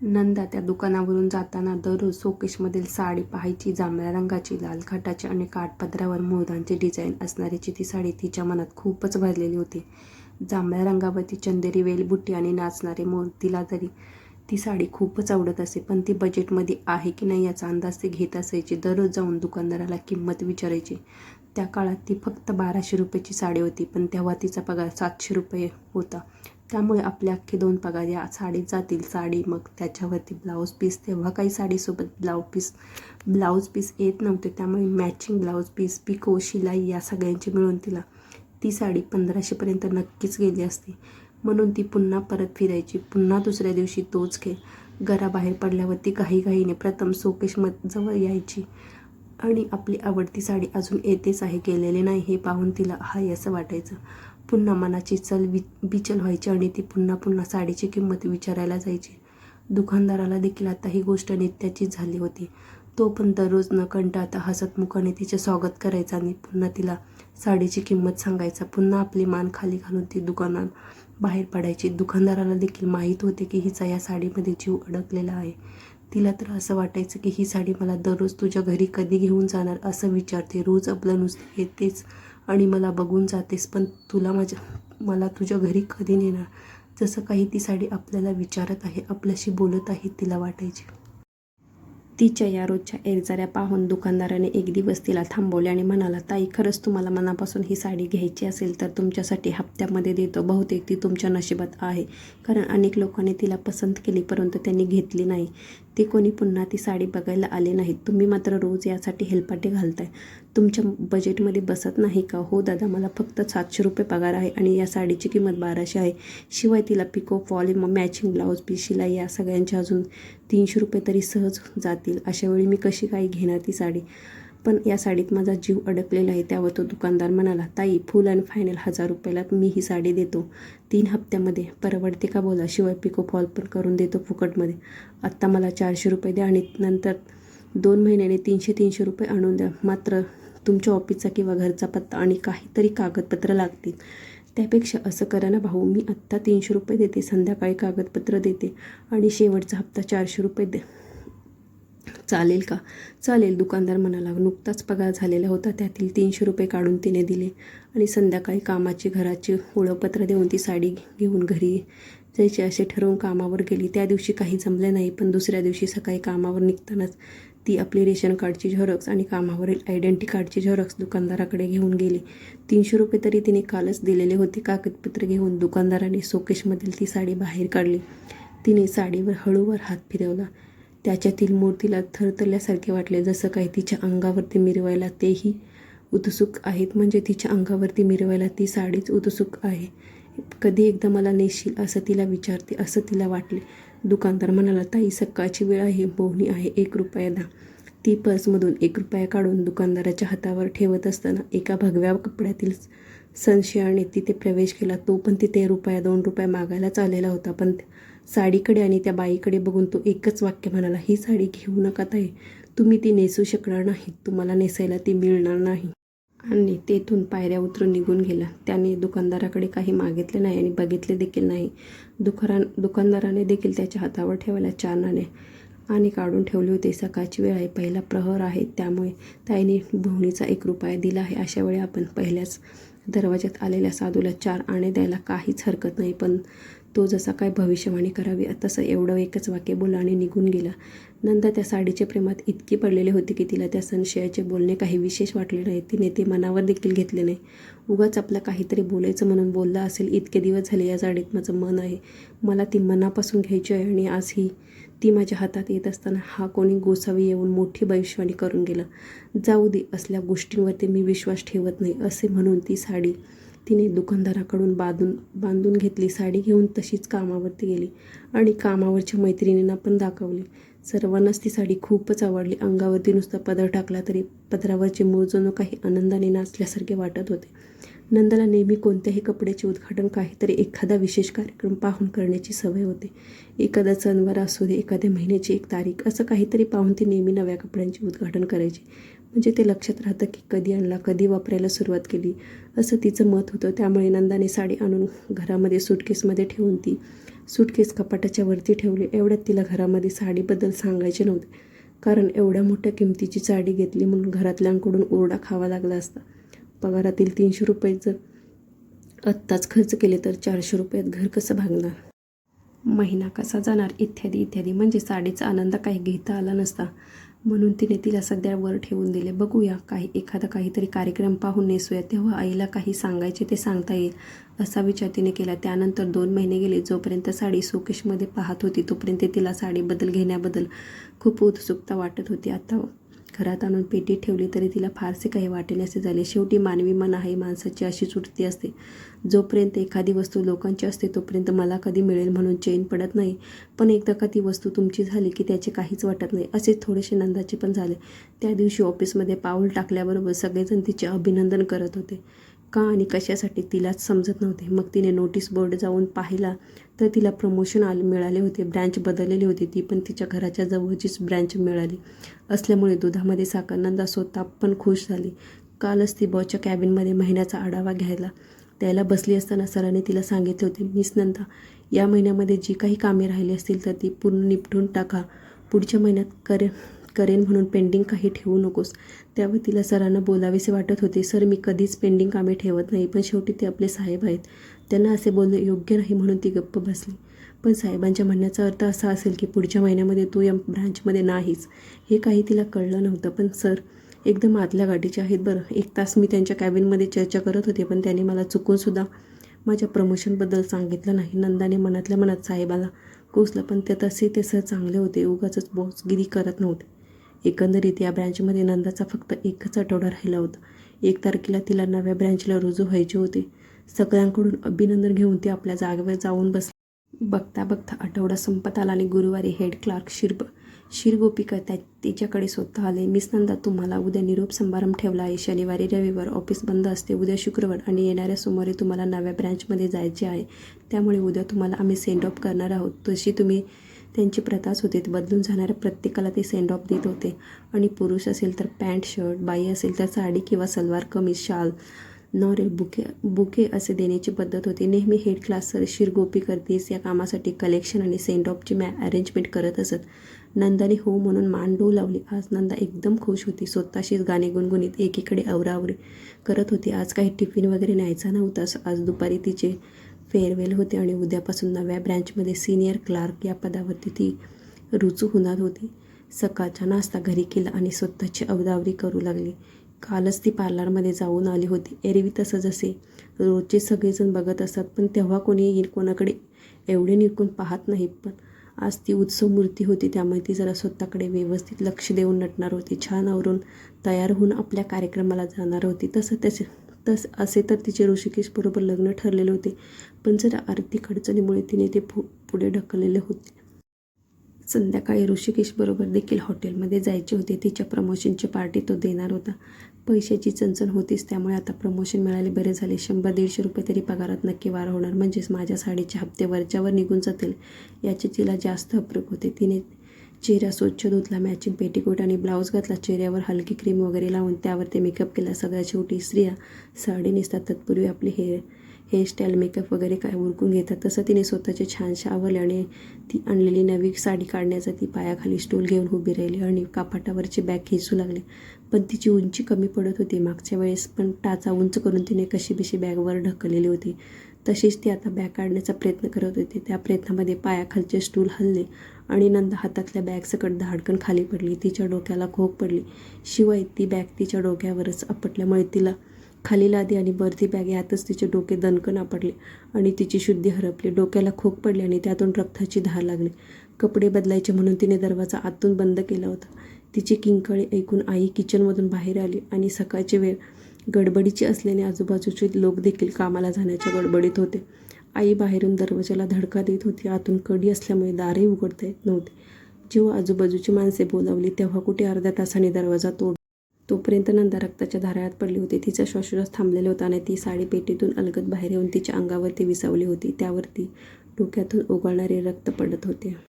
नंदा त्या दुकानावरून जाताना दररोज शोकेशमधील साडी पाहायची जांभळ्या रंगाची लाल खाटाची आणि काठपदरावर मोरांची डिझाईन असणारीची ती साडी तिच्या मनात खूपच भरलेली होती. जांभळ्या रंगावरती चंदेरी वेलबुट्टी आणि नाचणारे मोर तिला तरी ती साडी खूपच आवडत असे पण ती बजेटमध्ये आहे की नाही याचा अंदाज ती घेत असायची. दररोज जाऊन दुकानदाराला किंमत विचारायची. त्या काळात ती फक्त बाराशे रुपयाची साडी होती पण तेव्हा तिचा पगार सातशे रुपये होता. त्यामुळे आपले अख्खे दोन पगार या साडीत जातील. साडी मग त्याच्यावरती ब्लाऊज पीस तेव्हा काही साडीसोबत ब्लाऊज पीस ब्लाऊज पीस येत नव्हते. त्यामुळे मॅचिंग ब्लाऊज पीस पिको शिलाई या सगळ्यांची मिळून तिला ती साडी पंधराशेपर्यंत नक्कीच गेली असती. म्हणून ती पुन्हा परत फिरायची. पुन्हा दुसऱ्या दिवशी तोच खेळ. घराबाहेर पडल्यावरती काही घाईने प्रथम सोकेशमत जवळ यायची. आणि आपली आवडती साडी अजून येतेच आहे केलेले नाही हे पाहून तिला हाय असं वाटायचं. पुन्हा मनाची चल वि बिचल व्हायची आणि ती पुन्हा पुन्हा साडीची किंमत विचारायला जायची. दुकानदाराला देखील आता ही गोष्ट नित्याचीच झाली होती. तो पण दररोज न कंटाळता हसतमुखाने तिचे स्वागत करायचा आणि पुन्हा तिला साडीची किंमत सांगायचा. पुन्हा आपली मान खाली घालून ती दुकानात बाहेर पडायची. दुकानदाराला देखील माहीत होते की हिचा या साडीमध्ये जीव अडकलेला आहे. तिला तर असं वाटायचं की ही साडी मला दररोज तुझ्या घरी कधी घेऊन जाणार असं विचारते. रोज आपलं नुसतं येतेच आणि मला बघून जातेस पण तुला माझ्या मला तुझ्या घरी कधी नेणार? जसं काही ती साडी आपल्याला विचारत आहे आपल्याशी बोलत आहे तिला वाटायचे. तिच्या या रोजच्या एरजाऱ्या पाहून दुकानदाराने एक दिवस तिला थांबवले आणि म्हणाला ताई खरंच तुम्हाला मनापासून ही साडी घ्यायची असेल तर तुमच्यासाठी हप्त्यामध्ये देतो. बहुतेक ती तुमच्या नशिबात आहे. कारण अनेक लोकांनी तिला पसंत केली परंतु त्यांनी घेतली नाही. ते कोणी पुन्हा ती साडी बघायला आले नाहीत. तुम्ही मात्र रोज यासाठी हेलपाटे घालताय. तुमच्या बजेटमध्ये बसत नाही का? हो दादा मला फक्त सातशे रुपये पगार आहे आणि या साडीची किंमत बाराशे आहे. शिवाय तिला picot fall matching blouse piece शिलाई या सगळ्यांच्या अजून तीनशे रुपये तरी सहज जातील. अशावेळी मी कशी काही घेणार ती साडी? पण या साडीत माझा जीव अडकलेला आहे त्यावर तो दुकानदार म्हणाला ताई फुल अँड फायनल हजार रुपयाला मी ही साडी देतो. तीन हप्त्यामध्ये परवडते का बोला? शिवाय पिको फॉल पण करून देतो फुकटमध्ये. आत्ता मला चारशे रुपये द्या आणि नंतर दोन महिन्याने तीनशे तीनशे रुपये आणून द्या. मात्र तुमच्या ऑफिसचा किंवा घरचा पत्ता आणि काहीतरी कागदपत्र लागतील. त्यापेक्षा असं करा ना भाऊ मी आत्ता तीनशे रुपये देते संध्याकाळी कागदपत्र देते आणि शेवटचा हप्ता चारशे रुपये दे. चालेल का? चालेल दुकानदार म्हणाला. नुकताच पगार झालेला होता. त्यातील तीनशे रुपये काढून तिने दिले आणि संध्याकाळी कामाची घराची ओळखपत्र देऊन ती साडी घेऊन घरी जायचे. असे ठरवून कामावर गेली. त्या दिवशी काही जमले नाही पण दुसऱ्या दिवशी सकाळी कामावर निघतानाच ती आपली रेशन कार्डची झेरॉक्स आणि कामावरील आयडेंटी कार्डची झेरॉक्स दुकानदाराकडे घेऊन गेली. तीनशे रुपये तरी तिने कालच दिलेले होते. कागदपत्र घेऊन दुकानदाराने शोकेशमधील ती साडी बाहेर काढली. तिने साडीवर हळूवर हात फिरवला. त्याच्यातील मूर्तीला थरथरल्यासारखे वाटले जसं काही तिच्या अंगावरती मिरवायला तेही उत्सुक आहेत. म्हणजे तिच्या अंगावरती मिरवायला ती साडीच उत्सुक आहे. कधी एकदा मला नेशील असं तिला विचारते असं तिला वाटले. दुकानदार म्हणाला ताई सकाळची वेळ आहे बोहणी आहे एक रुपया दहा ती पर्समधून एक रुपया काढून दुकानदाराच्या हातावर ठेवत असताना एका भगव्या कपड्यातील संशयाने तिथे प्रवेश केला. तो पण तिथे रुपया दोन रुपये मागायलाच आलेला होता. पण साडीकडे आणि त्या बाईकडे बघून तो एकच वाक्य म्हणाला ही साडी घेऊ नका ताई तुम्ही ती नेसू शकणार नाही तुम्हाला नेसायला ती मिळणार नाही. आणि तेथून पायऱ्या उतरून निघून गेला. त्याने दुकानदाराकडे काही मागितले नाही आणि बघितले देखील नाही. दुकान दुकानदाराने देखील त्याच्या हातावर ठेवायला चार नाणे आणि काढून ठेवले होते. सकाळची वेळ आहे पहिला प्रहर आहे त्यामुळे ताईने भोवणीचा एक रुपया दिला आहे. अशा वेळी आपण पहिल्याच दरवाज्यात आलेल्या साधूला चार आणे द्यायला काहीच हरकत नाही पण तो जसा काय भविष्यवाणी करावी तसं एवढं एकच वाक्य बोला आणि निघून गेला. नंतर त्या साडीच्या प्रेमात इतकी पडलेली होती की तिला त्या संशयाचे बोलणे काही विशेष वाटले नाही. तिने ते मनावर देखील घेतले नाही. उगाच आपलं काहीतरी बोलायचं म्हणून बोलला असेल इतके दिवस झाले या साडीत माझं मन आहे. मला ती मनापासून घ्यायची आहे आणि आज ही ती माझ्या हातात येत असताना हा कोणी गोसावी येऊन मोठी भविष्यवाणी करून गेला. जाऊ दे असल्या गोष्टींवरती मी विश्वास ठेवत नाही असे म्हणून ती साडी तिने दुकानदाराकडून बांधून बांधून घेतली. साडी घेऊन तशीच कामावरती गेली आणि कामावरच्या मैत्रिणींना पण दाखवली. सर्वांनाच ती साडी खूपच आवडली. अंगावरती नुसता पदर टाकला तरी पदरावरचे मूळ जणू काही आनंदाने नाचल्यासारखे वाटत होते. नंदाला नेहमी कोणत्याही कपड्याचे उद्घाटन काहीतरी एखादा विशेष कार्यक्रम पाहून करण्याची सवय होते. एखादा सणवार असू दे एखाद्या महिन्याची एक तारीख असं काहीतरी पाहून ती नेहमी नव्या कपड्यांचे उद्घाटन करायची. म्हणजे ते लक्षात राहतं की कधी आणला कधी वापरायला सुरुवात केली असं तिचं मत होतं. त्यामुळे नंदाने साडी आणून घरामध्ये सुटकेसमध्ये ठेवून ती सुटकेस कपाटाच्या वरती ठेवली. एवढ्यात तिला घरामध्ये साडीबद्दल सांगायचे नव्हते. कारण एवढ्या मोठ्या किमतीची साडी घेतली म्हणून घरातल्यांकडून ओरडा खावा लागला असता. पगारातील तीनशे रुपये जर आत्ताच खर्च केले तर चारशे रुपयात घर कसं भागणार? महिना कसा जाणार? इत्यादी इत्यादी. म्हणजे साडीचा आनंद काही घेता आला नसता. म्हणून तिने तिला सध्या वर ठेवून दिले. बघूया काही एखादा काहीतरी कार्यक्रम पाहून नेसूया तेव्हा आईला काही सांगायचे ते सांगता येईल असा विचार तिने केला. त्यानंतर दोन महिने गेले. जोपर्यंत साडी सोकेशमध्ये पाहत होती तोपर्यंत तिला साडीबद्दल घेण्याबद्दल खूप उत्सुकता वाटत होती. आता घरात आणून पेटी ठेवली तरी तिला फारसे काही वाटेनासे झाले. शेवटी मानवी मन आहे माणसाची अशी सुटती असते. जोपर्यंत एखादी वस्तू लोकांची असते तोपर्यंत मला कधी मिळेल म्हणून चैन पडत नाही. पण एकदा का ती वस्तू तुमची झाली की त्याचे काहीच वाटत नाही. असेच थोडेसे नंदाचे पण झाले. त्या दिवशी ऑफिसमध्ये पाऊल टाकल्याबरोबर सगळेजण तिचे अभिनंदन करत होते. का आणि कशासाठी तिलाच समजत नव्हते. मग तिने नोटीस बोर्ड जाऊन पाहिला तर तिला प्रमोशन आले मिळाले होते. ब्रँच बदललेली होती ती पण तिच्या घराच्या जवळचीच ब्रँच मिळाली. असल्यामुळे दुधामध्ये साखर नंदा स्वतः पण खुश झाली. कालच ती बॉच्या कॅबिनमध्ये महिन्याचा आढावा घ्यायला त्याला बसली असताना सरांनी तिला सांगितले होते मिस नंदा या महिन्यामध्ये जी काही कामे राहिली असतील तर ती पूर्ण निपटून टाका. पुढच्या महिन्यात करे करेन म्हणून पेंडिंग काही ठेवू नकोस. त्यावर तिला सरांना बोलावेसे वाटत होते. सर मी कधीच पेंडिंग कामे ठेवत नाही पण शेवटी ते आपले साहेब आहेत. त्यांना असे बोलणे योग्य नाही म्हणून ती गप्प बसली. पण साहेबांच्या म्हणण्याचा अर्थ असा असेल की पुढच्या महिन्यामध्ये तू या ब्रांचमध्ये नाहीच. हे काही तिला कळलं नव्हतं पण सर एकदम आतल्या गाडीचे आहेत बरं. एक तास मी त्यांच्या कॅबिनमध्ये चर्चा करत होते पण त्यांनी मला चुकूनसुद्धा माझ्या प्रमोशनबद्दल सांगितलं नाही. नंदाने मनातल्या मनात साहेबाला कोसलं पण ते तसे ते सर चांगले होते. उगाच बॉसगिरी करत नव्हते. एकंदरीत या ब्रँचमध्ये नंदाचा फक्त एकच आठवडा राहिला होता. एक तारखेला तिला नव्या ब्रँचला रुजू व्हायचे होते. सगळ्यांकडून अभिनंदन घेऊन ती आपल्या जागेवर जाऊन बस बघता बघता आठवडा संपत आला आणि गुरुवारी हेड क्लार्क शिरब गोपीकर त्या तिच्याकडे स्वतः आले. मिस नंदा तुम्हाला उद्या निरोप समारंभ ठेवला आहे. शनिवारी रविवार ऑफिस बंद असते. उद्या शुक्रवार आणि येणाऱ्या सोमवारी तुम्हाला नव्या ब्रँचमध्ये जायचे आहे. त्यामुळे उद्या तुम्हाला आम्ही सेंड ऑफ करणार आहोत. तशी तुम्ही त्यांची प्रथाच होती बदलून जाणाऱ्या प्रत्येकाला ते सेंड ऑफ देत होते. आणि पुरुष असेल तर पॅन्ट शर्ट बाई असेल तर साडी किंवा सलवार कमीज शाल नॉरेल बुके बुके असे देण्याची पद्धत होती. नेहमी हेड क्लास सर शिरगोपी करतीस या कामासाठी कलेक्शन आणि सेंड ऑफची मॅ अरेंजमेंट करत असत. नंदाने हो म्हणून मान लावली. आज नंदा एकदम खुश होती. स्वतःशीच गाणे गुणगुणीत एकीकडे आवरावरी करत होती. आज काही टिफिन वगैरे न्यायचा नव्हता. आज दुपारी तिचे फेअरवेल होते आणि उद्यापासून नव्या ब्रँचमध्ये सिनियर क्लार्क या पदावरती ती रुजू होणार होती. सकाळचा नाश्ता घरी केला आणि स्वतःची अवदावरी करू लागली. कालच ती पार्लरमध्ये जाऊन आली होती. एरवी तसं जसे रोजचे सगळेजण बघत असतात पण तेव्हा कोणी कोणाकडे एवढे निरकून पाहत नाही पण आज ती उत्सव मूर्ती होती त्यामुळे ती जरा स्वतःकडे व्यवस्थित लक्ष देऊन नटणार होती. छान आवरून तयार होऊन आपल्या कार्यक्रमाला जाणार होती. तसं त्याचे तस असे तर तिचे ऋषिकेशबरोबर लग्न ठरलेले होते पण जरा आर्थिक अडचणीमुळे तिने ते पु पुढे ढकललेले होते. संध्याकाळी ऋषिकेशबरोबर देखील हॉटेलमध्ये जायचे होते. तिच्या प्रमोशनची पार्टी तो देणार होता. पैशाची चणचण होतीच त्यामुळे आता प्रमोशन मिळाले बरे झाले. शंभर दीडशे रुपये तरी पगारात नक्की वाढ होणार. म्हणजेच माझ्या साडीचे हप्ते वरच्यावर निघून जातील याचे तिला जास्त अप्रूप होते. तिने चेहरा स्वच्छ धुतला मॅचिंग पेटीकोट आणि ब्लाऊज घातला चेहऱ्यावर हलकी क्रीम वगैरे लावून त्यावर ते मेकअप केला. सगळ्या शेवटी स्त्रिया साडी नेसतात. तत्पूर्वी आपली हेअर हेअरस्टाईल मेकअप वगैरे काय उरकून घेतात. तसं तिने स्वतःचे छानशा आवरले आणि ती आणलेली नवी साडी काढण्याचा ती पायाखाली स्टूल घेऊन उभी राहिली आणि कापाटावरची बॅग खेचू लागली. पण तिची उंची कमी पडत होती. मागच्या वेळेस पण टाचा उंच करून तिने कशी बशी बॅगवर ढकललेली होती. तशीच ती आता बॅग काढण्याचा प्रयत्न करत होती. त्या प्रयत्नामध्ये पायाखालचे स्टूल हलले आणि नंदा हातातल्या बॅगसकट धाडकन खाली पडली. तिच्या डोक्याला खोक पडली. शिवाय ती बॅग तिच्या डोक्यावरच आपटल्यामुळे तिला खाली लादी आणि वरती बॅग यातच तिचे डोके दणकन आपटले आणि तिची शुद्धी हरपली. डोक्याला खोक पडली आणि त्यातून रक्ताची धार लागली. कपडे बदलायचे म्हणून तिने दरवाजा आतून बंद केला होता. तिची किंकाळी ऐकून आई किचनमधून बाहेर आली आणि सकाळची वेळ गडबडीची असल्याने आजूबाजूचे लोक देखील कामाला जाण्याच्या गडबडीत होते. आई बाहेरून दरवाजाला धडका देत होती. आतून कडी असल्यामुळे दारही उघडता येत नव्हते. जेव्हा आजूबाजूची माणसे बोलावली तेव्हा कुठे अर्ध्या तासाने दरवाजा तोड तोपर्यंत नंदा रक्ताच्या धारात पडली होती. तिचा श्वासोश्वास थांबलेला होता आणि ती साडी पेटीतून अलगद बाहेर येऊन तिच्या अंगावरती विसावली होती. त्यावरती डोक्यातून ओघळणारे रक्त पडत होते.